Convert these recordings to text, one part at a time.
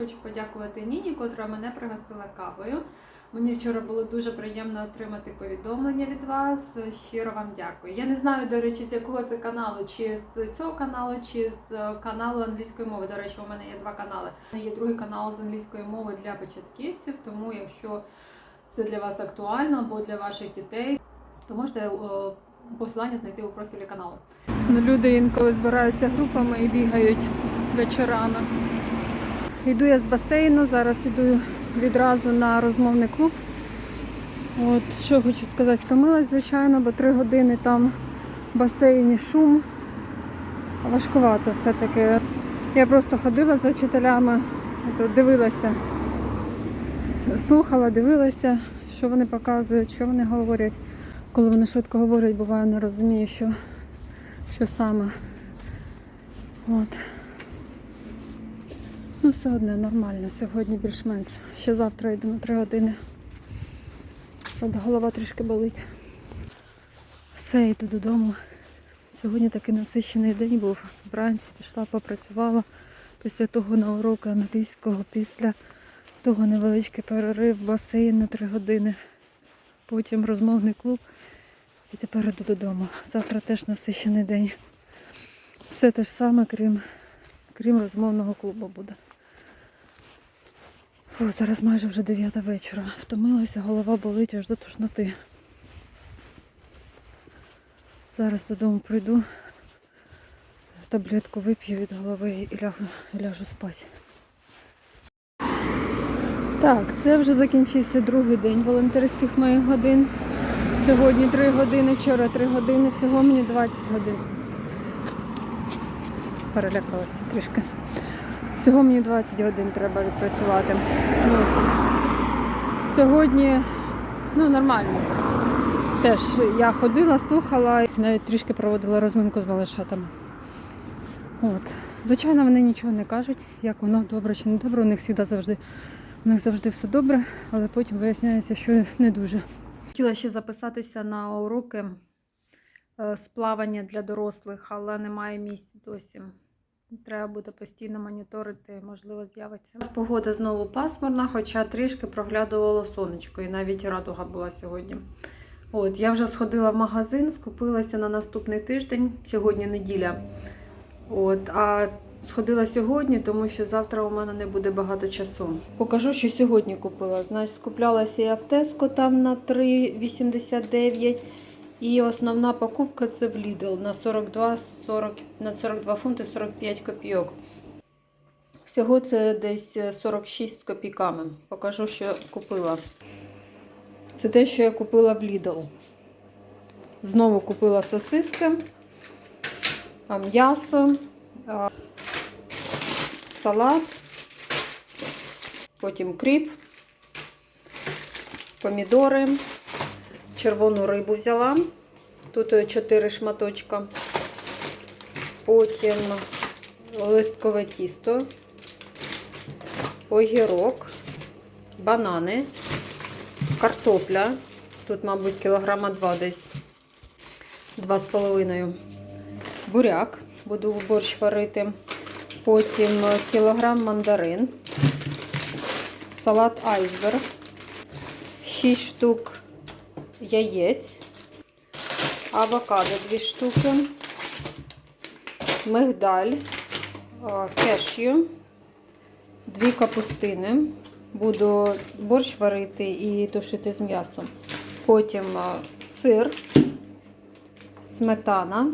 Хочу подякувати Ніні, котра мене пригостила кавою. Мені вчора було дуже приємно отримати повідомлення від вас. Щиро вам дякую. Я не знаю, до речі, з якого це каналу, чи з цього каналу, чи з е, каналу англійської мови. До речі, у мене є два канали. Є другий канал з англійської мови для початківців, тому якщо це для вас актуально або для ваших дітей, то можете е, посилання знайти у профілі каналу. Ну, люди інколи збираються групами і бігають вечорами. Йду я з басейну, зараз йду відразу на розмовний клуб. От, що хочу сказати, втомилась, звичайно, бо три години там в басейні шум. Важкувато все-таки. Я просто ходила за вчителями, дивилася, слухала, дивилася, що вони показують, що вони говорять. Коли вони швидко говорять, буває не розумію, що, що саме. От. Ну, все одне нормально, сьогодні більш-менш. Ще завтра йду на 3 години. Правда, голова трішки болить. Все, йду додому. Сьогодні такий насичений день був. Вранці пішла, попрацювала. Після того на уроки англійського, після того невеличкий перерив, басейн на 3 години. Потім розмовний клуб. І тепер йду додому. Завтра теж насичений день. Все те ж саме, крім, крім розмовного клубу буде. Фу, зараз майже вже 9 вечора. Втомилася, голова болить аж до тошноти. Зараз додому прийду, таблетку вип'ю від голови і ляжу, і ляжу спати. Так, це вже закінчився другий день волонтерських моїх годин. Сьогодні 3 години, вчора 3 години, всього мені 20 годин. Перелякалася трішки. Всього мені 20 годин треба відпрацювати. Ну, сьогодні ну, нормально. Теж я ходила, слухала, навіть трішки проводила розминку з малишатами. От. Звичайно, вони нічого не кажуть, як воно добре чи не добре. У них завжди завжди, у них завжди все добре, але потім виясняється, що не дуже. Хотіла ще записатися на уроки е, з плавання для дорослих, але немає місць досі. Треба буде постійно моніторити, можливо, з'явиться. Погода знову пасмурна, хоча трішки проглядувало сонечко, і навіть радуга була сьогодні. От, я вже сходила в магазин, скупилася на наступний тиждень, сьогодні неділя. От, а сходила сьогодні, тому що завтра у мене не буде багато часу. Покажу, що сьогодні купила. Значить, скуплялася я в Теско там на 3,89. І основна покупка це в Lidl на 42, 40, на 42 фунти 45 копійок. Всього це десь 46 з копійками. Покажу, що купила. Це те, що я купила в Lidl. Знову купила сосиски, м'ясо, салат, потім кріп, помідори. Червону рибу взяла. Тут 4 шматочка. Потім листкове тісто, огірок, банани, картопля. Тут, мабуть, кілограма 2 десь. 2,5. Буряк. Буду в борщ варити. Потім кілограм мандарин. Салат айсберг. 6 штук яєць, авокадо 2 штуки, мигдаль, кешю, дві капустини. Буду борщ варити і тушити з м'ясом. Потім сир, сметана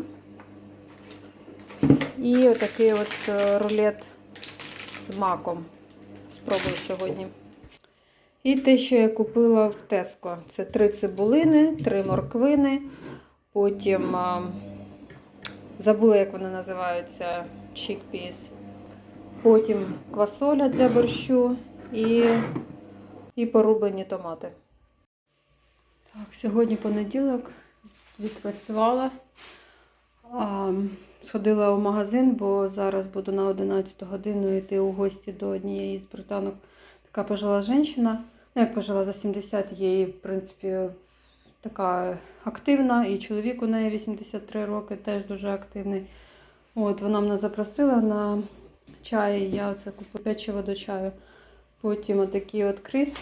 і отакий от е, рулет з маком. Спробую сьогодні. І те, що я купила в Теско. Це три цибулини, три морквини. Потім а, забула, як вони називаються, chickpeas. Потім квасоля для борщу і, і порублені томати. Так, сьогодні понеділок відпрацювала. А, сходила у магазин, бо зараз буду на 11 годину йти у гості до однієї з британок. Така пожила жінка. Ну, як пожила за 70, її, в принципі, така активна, і чоловік у неї 83 роки, теж дуже активний. От, Вона мене запросила на чай. Я оце купила печиво до чаю. Потім отакі от крисп,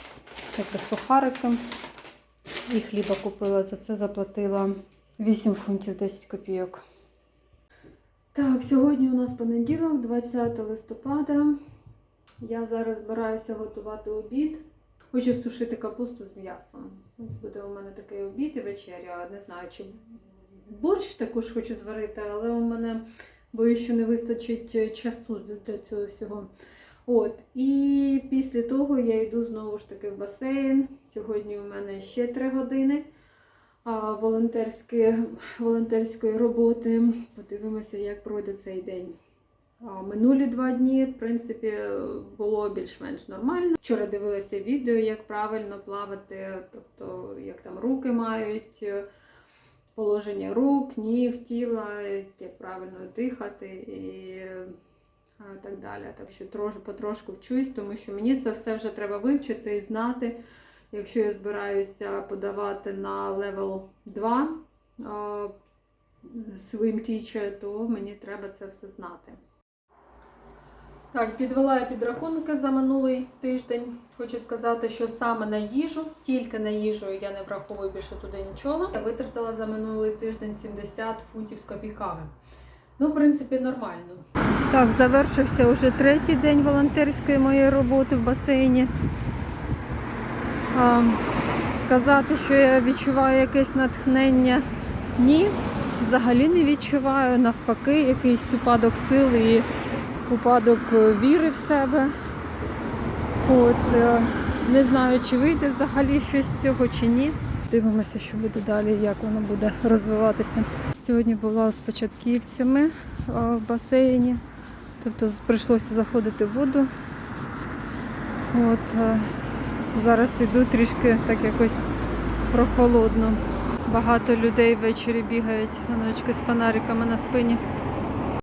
такі сухарики. І хліба купила. За це заплатила 8 фунтів 10 копійок. Так, сьогодні у нас понеділок, 20 листопада. Я зараз збираюся готувати обід. Хочу сушити капусту з м'ясом. Буде у мене такий обід і вечеря. Не знаю, чи борщ також хочу зварити, але у мене боюсь, що не вистачить часу для цього всього. От, і після того я йду знову ж таки в басейн. Сьогодні у мене ще 3 години волонтерської роботи. Подивимося, як пройде цей день. Минулі два дні, в принципі, було більш-менш нормально. Вчора дивилася відео, як правильно плавати, тобто як там руки мають, е, положення рук, ніг, тіла, як правильно дихати і е, так далі. Так що трош, потрошку вчусь, тому що мені це все вже треба вивчити і знати. Якщо я збираюся подавати на левел 2 а, swim teacher, то мені треба це все знати. Так, підвела я підрахунки за минулий тиждень. Хочу сказати, що саме на їжу, тільки на їжу я не враховую більше туди нічого. Я витратила за минулий тиждень 70 фунтів з копійками. Ну, в принципі, нормально. Так, завершився вже третій день волонтерської моєї роботи в басейні. А, сказати, що я відчуваю якесь натхнення, ні, взагалі не відчуваю. Навпаки, якийсь упадок сил і упадок е, віри в себе. От, е, не знаю, чи вийде взагалі щось з цього чи ні. Дивимося, що буде далі, як воно буде розвиватися. Сьогодні була з початківцями е, в басейні, тобто прийшлося заходити в воду. От, зараз іду трішки так якось прохолодно. Багато людей ввечері бігають, гоночки з фонариками на спині.